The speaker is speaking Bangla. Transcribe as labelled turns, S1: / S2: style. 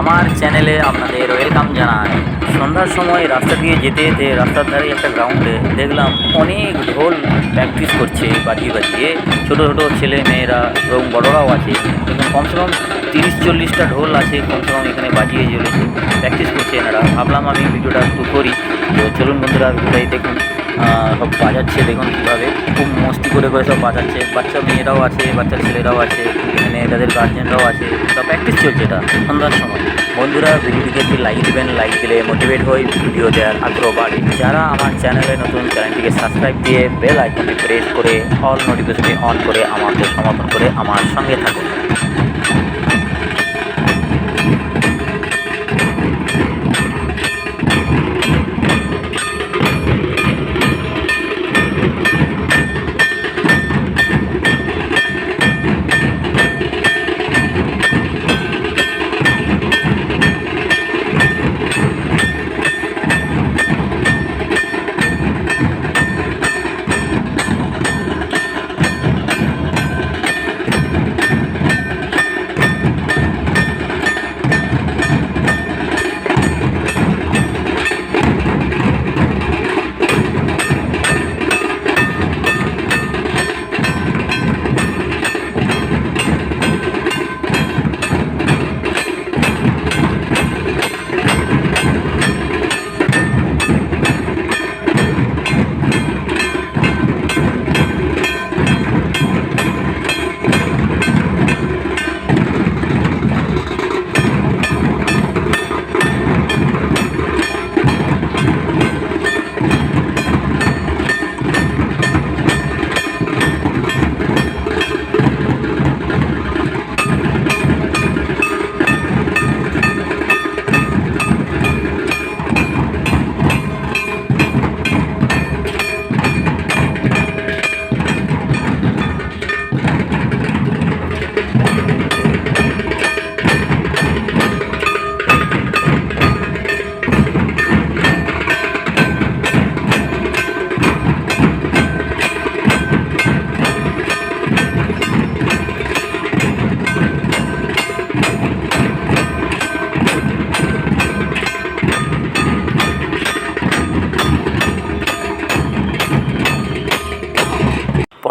S1: আমার চ্যানেলে আপনাদের ওয়েলকাম জানাই। সন্ধ্যার সময় রাস্তা দিয়ে যেতে যেতে রাস্তার ধারে একটা গ্রাউন্ডে দেখলাম অনেক ঢোল প্র্যাকটিস করছে বাজিয়ে বাজিয়ে। ছোটো ছোটো ছেলে মেয়েরা এবং বড়রাও আছে। এখানে কমসে কম তিরিশ চল্লিশটা ঢোল আছে, কমসে কম এখানে বাজিয়ে চলেছে। প্র্যাকটিস করছে এনারা। ভাবলাম আমি ভিডিওটা একটু করি। তো চলুন বন্ধুরা, ভিডিওটাই দেখুন। সব বাজাচ্ছে, দেখুন কীভাবে। খুব মস্তি করে করে সব বাজাচ্ছে। বাচ্চা মেয়েরাও আছে, বাচ্চা ছেলেরাও আছে, এখানে তাদের গার্জেনরাও আছে। সব প্র্যাকটিস চলছে এটা, সন্ধ্যার সময়। বন্ধুরা, ভিডিওটিকে একটি লাইক দেবেন লাইক দিলে মোটিভেট হই, ভিডিও দেওয়ার আগ্রহ বাড়ে। যারা আমার চ্যানেলে নতুন চ্যানেলটিকে সাবস্ক্রাইব দিয়ে বেল আইকনটি প্রেস করে অল নোটিফিকেশনটি অন করে আমাকে সমর্থন করে আমার সঙ্গে থাকুন।